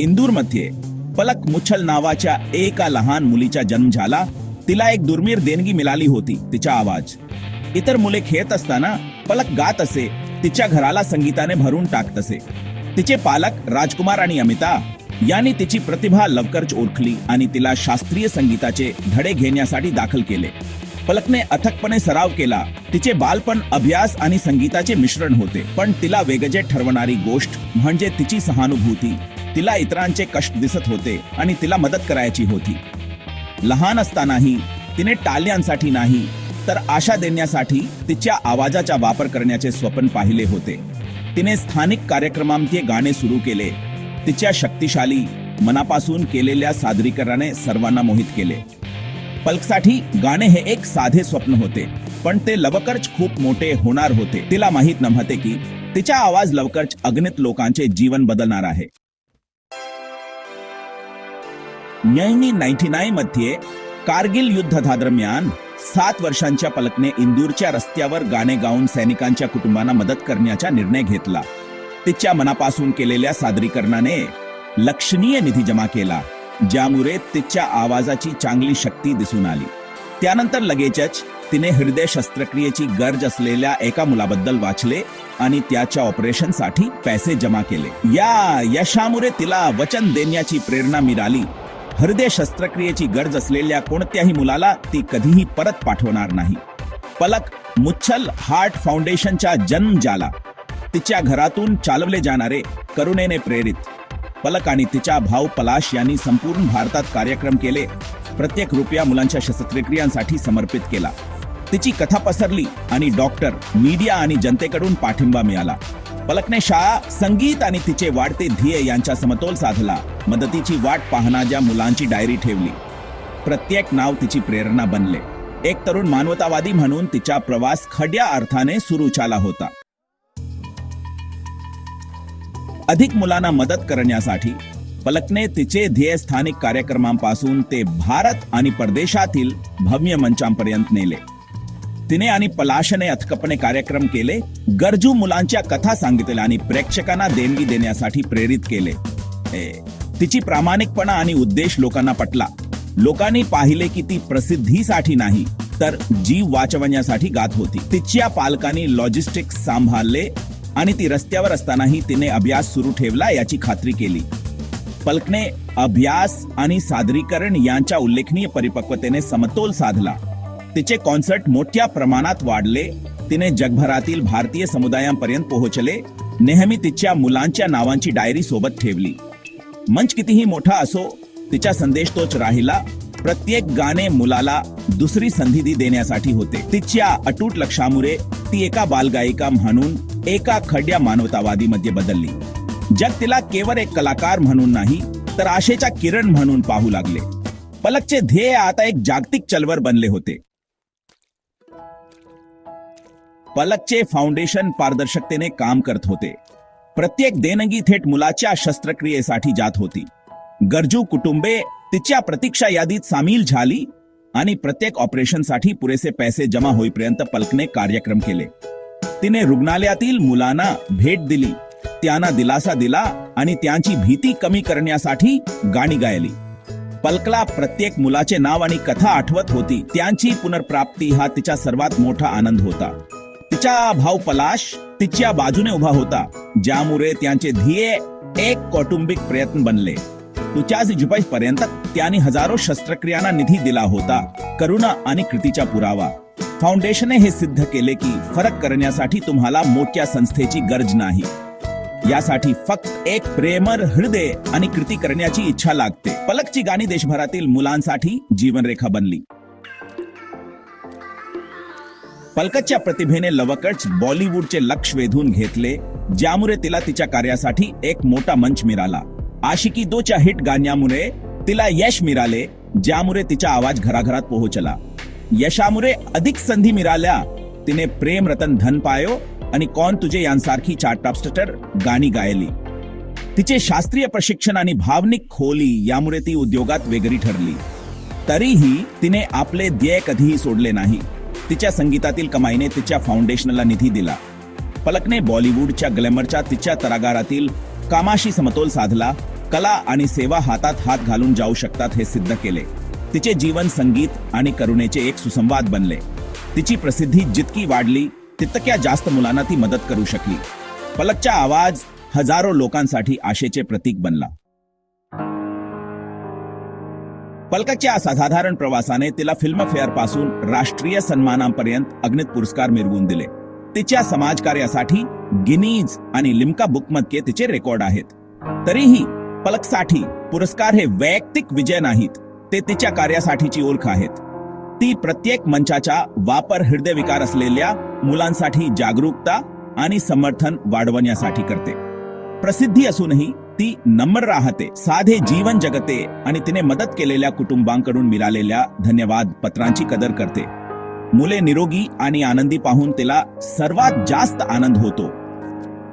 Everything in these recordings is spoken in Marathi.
इंदूरमध्ये पलक मुच्छल नावाच्या एका लहान मुलीचा जन्म झाला. तिला एक दुर्मिळ देणगी मिळाली होती तिचा आवाज. इतर मुले खेळत असताना पलक गात असे तिच्या घराला संगीताने भरून टाकत असे. तिचे पालक राजकुमार आणि अमिता यांनी तिची प्रतिभा लवकरच ओळखली आणि तिला शास्त्रीय संगीताचे धडे घेण्यासाठी दाखल केले. पलकने अथकपणे सराव केला. तिचे बालपण अभ्यास आणि संगीताचे मिश्रण होते पण तिला वेगजे ठरवणारी गोष्ट म्हणजे तिची सहानुभूती. तिला इतरांचे कष्ट दिसत होते आणि तिला मदत करायची होती. लहान असतानाही तिने टाळ्यांसाठी नाही तर आशा देण्यासाठी तिच्या आवाजाचा वापर करण्याचे स्वप्न पाहिले होते. तिने स्थानिक कार्यक्रमांमध्ये गाणे सुरू केले. तिच्या शक्तिशाली मनापासून केलेल्या सादरीकरणाने सर्वांना मोहित केले. पलकसाठी गाणे हे एक साधे स्वप्न होते पण ते लवकरच खूप मोठे होणार होते. तिला माहीत नव्हते की तिचा आवाज लवकरच अगणित लोकांचे जीवन बदलणार आहे. न्यायनी नाईन्टी नाईन मध्ये कारगिल युद्धादरम्यान सात वर्षांच्या पलकने इंदूरच्या रस्त्यावर गाणे गाऊन सैनिकांच्या कुटुंबांना मदत करण्याचा निर्णय घेतला. तिच्या मनापासून केलेल्या सादरीकरणाने लक्षणीय निधी जमा केला ज्यामुळे तिच्या आवाजाची चांगली शक्ती दिसून आली. त्यानंतर लगेचच तिने हृदय शस्त्रक्रियेची गरज असलेल्या एका मुलाबद्दल वाचले आणि त्याच्या ऑपरेशनसाठी पैसे जमा केले. या यशामुळे तिला वचन देण्याची प्रेरणा मिळाली. हृदय शस्त्रक्रियेची गरज असलेल्या कोणत्याही मुलाला ती कधीही परत पाठवणार नाही. पलक मुच्छल हार्ट फाउंडेशनच्या जन्म झाला तिच्या घरातून चालवले जाणारे करुणेने प्रेरित. पलक आणि तिच्या भाऊ पलाश यांनी संपूर्ण भारतात कार्यक्रम केले प्रत्येक रुपया मुलांच्या शस्त्रक्रियांसाठी समर्पित केला. तिची कथा पसरली आणि डॉक्टर मीडिया आणि जनतेकडून पाठिंबा मिळाला. पलकने शाळा संगीत आणि तिचे वाढते ध्येय यांचा समतोल साधला. मदतीची वाट पाहणाऱ्या मुलांची डायरी ठेवली. प्रत्येक नाव तिची प्रेरणा बनले. एक तरुण मानवतावादी म्हणून तिचा प्रवास खड्या अर्थाने सुरू झाला होता. अधिक मुलांना मदत करण्यासाठी पलकने तिचे ध्येय स्थानिक कार्यक्रमांपासून ते भारत आणि परदेशातील भव्य मंचांपर्यंत नेले. तिने आणि पलाशने अथकपणे कार्यक्रम केले गरजू मुलांच्या कथा सांगितल्या आणि प्रेक्षकांना देणगी देण्यासाठी प्रेरित केले. तिची प्रामाणिकपणा आणि उद्देश लोकांना पटला. लोकांनी पाहिले की ती प्रसिद्धीसाठी नाही तर जीव वाचवण्यासाठी गात होती. तिच्या पालकांनी लॉजिस्टिक्स सांभाळले आणि ती रस्त्यावर असतानाही तिने अभ्यास सुरू ठेवला याची खात्री केली. पलकने अभ्यास आणि सादरीकरण यांच्या उल्लेखनीय परिपक्वतेने समतोल साधला. तिचे कॉन्सर्ट मोठ्या प्रमाणात वाढले. तिने जगभरातील भारतीय समुदायांपर्यंत पोहोचले. नेहमी तिच्या मुलांच्या नावांची डायरी सोबत ठेवली. मंच कितीही मोठा असो तिचा संदेश तोच राहिला. प्रत्येक गाणे मुलाला दुसरी संधी देण्यासाठी होते. तिच्या अटूट लक्षामुळे ती एका बालगायिका म्हणून एका खड्या मानवतावादीमध्ये बदलली. जग तिला केवळ एक कलाकार म्हणून नाही तर आशेचा किरण म्हणून पाहू लागले. पलकचे ध्येय आता एक जागतिक चलवर बनले होते. पलकचे फाउंडेशन पारदर्शकतेने काम करत होते. प्रत्येक देणगी थेट मुलाच्या शस्त्रक्रियेसाठी जात होती. गरजू कुटुंबे तिच्या प्रतीक्षा यादीत सामील झाली आणि प्रत्येक ऑपरेशनसाठी पुरेसे पैसे जमा होईपर्यंत पलकने कार्यक्रम केले. तिने रुग्णालयातील मुलांना भेट दिली त्यांना दिलासा दिला आणि त्यांची भीती कमी करण्यासाठी गाणी गायली. पलकला प्रत्येक मुलाचे नाव आणि कथा आठवत होती त्यांची पुनर्प्राप्ती हा तिचा सर्वात मोठा आनंद होता. तिचा भाव पलाश तिच्या बाजूने उभा होता. ज्यामुळे त्यांचे ध्येय एक कौटुंबिक प्रयत्न बनले. तुझ्या पर्यंत त्यांनी हजारो शस्त्रक्रियांना निधी दिला होता करुणा आणि कृतीचा पुरावा. फाउंडेशनने हे सिद्ध केले की फरक करण्यासाठी तुम्हाला मोठ्या संस्थेची गरज नाही. यासाठी फक्त एक प्रेमर हृदय आणि कृती करण्याची इच्छा लागते. पलकची गाणी देशभरातील मुलांसाठी जीवनरेखा बनली. पलकच्या प्रतिभेने लवकच बॉलिवूडचे लक्ष वेधून घेतले ज्यामुळे तिला तिच्या कार्यासाठी एक मोठा मंच मिळाला. आशिकी दोच्या हिट गाण्यामुळे तिला यश मिळाले ज्यामुळे तिचा आवाज घराघरात पोहोचला. यशामुळे अधिक संधी मिळाल्या. तिने प्रेम रतन धन पायो आणि कौन तुझे यांसारखी चार्टापस्टर गाणी गायली. तिचे शास्त्रीय प्रशिक्षण आणि भावनिक खोली यामुळे ती उद्योगात वेगळी ठरली. तरीही तिने आपले ध्येय कधीही सोडले नाही. तिच्या संगीतातील कमाईने तिच्या फाउंडेशनला निधी दिला. पलकने बॉलिवूडच्या ग्लॅमरच्या तिच्या तरागारातील कामाशी समतोल साधला कला आणि सेवा हातात हात घालून जाऊ शकतात हे सिद्ध केले. तिचे जीवन संगीत आणि करुणेचे एक सुसंवाद बनले. तिची प्रसिद्धी जितकी वाढली तितक्या जास्त मुलांना ती मदत करू शकली. पलकचा आवाज हजारो लोकांसाठी आशेचे प्रतीक बनला. पलकच्या असाधारण प्रवासाने तिला फिल्मफेअरपासून राष्ट्रीय सन्मानापर्यंत अग्नित पुरस्कार मिळवून दिले. तिच्या समाजकार्यासाठी गिनीज आणि लिमका बुकमतके तिचे रेकॉर्ड आहेत. तरीही पलकसाठी पुरस्कार हे वैयक्तिक विजय नाहीत ते तिच्या कार्यासाठीची ओळख आहेत. ती प्रत्येक मंचाचा वापर हृदयविकार असलेल्या मुलांसाठी जागरूकता आणि समर्थन वाढवण्यासाठी करते. प्रसिद्धी असूनही ती नम्र राहते साधे जीवन जगते आणि तिने मदत केलेल्या कुटुंबांकडून मिळालेल्या धन्यवाद पत्रांची कदर करते. मुले निरोगी आणि आनंदी पाहून तिला सर्वात जास्त आनंद होतो.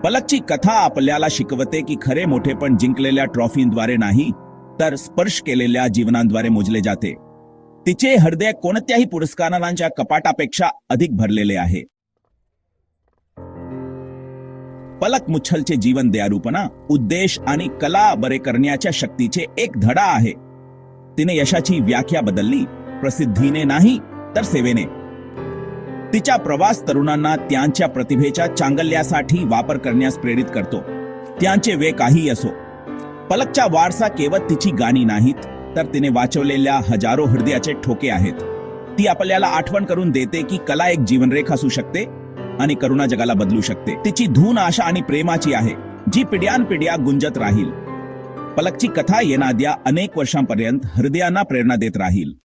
पलकची कथा आपल्याला शिकवते की खरे मोठेपण जिंकलेल्या ट्रॉफींद्वारे नाही तर स्पर्श केलेल्या जीवनांद्वारे मोजले जाते. तिचे हृदय कोणत्याही पुरस्कारांच्या कपाटापेक्षा अधिक भरलेले आहे. पलक मुच्छलचे जीवन दयारूपणा उद्देश आणि कला बरे करण्याच्या शक्तीचे एक धडा आहे. तिने यशाची व्याख्या बदलली प्रसिद्धीने नाही तर सेवेने. तिचा प्रवास तरुणांना त्यांच्या प्रतिभेच्या चांगल्यासाठी वापर करण्यास प्रेरित करतो. त्यांचे वे काही असो. पलकचा वारसा केवळ तिची गाणी नाहीत तर तिने वाचवलेल्या हजारो हृदयाचे ठोके आहेत. ती आपल्याला आठवण करून देते की कला एक जीवनरेख असू शकते आणि करुणा जगाला बदलू शकते. तिची धून आशा आणि प्रेमाची आहे. जी पिढ्यान पिढ्या गुंजत राहील. पलकची कथा येणाऱ्या अनेक वर्षांपर्यंत हृदयांना प्रेरणा देत राहील.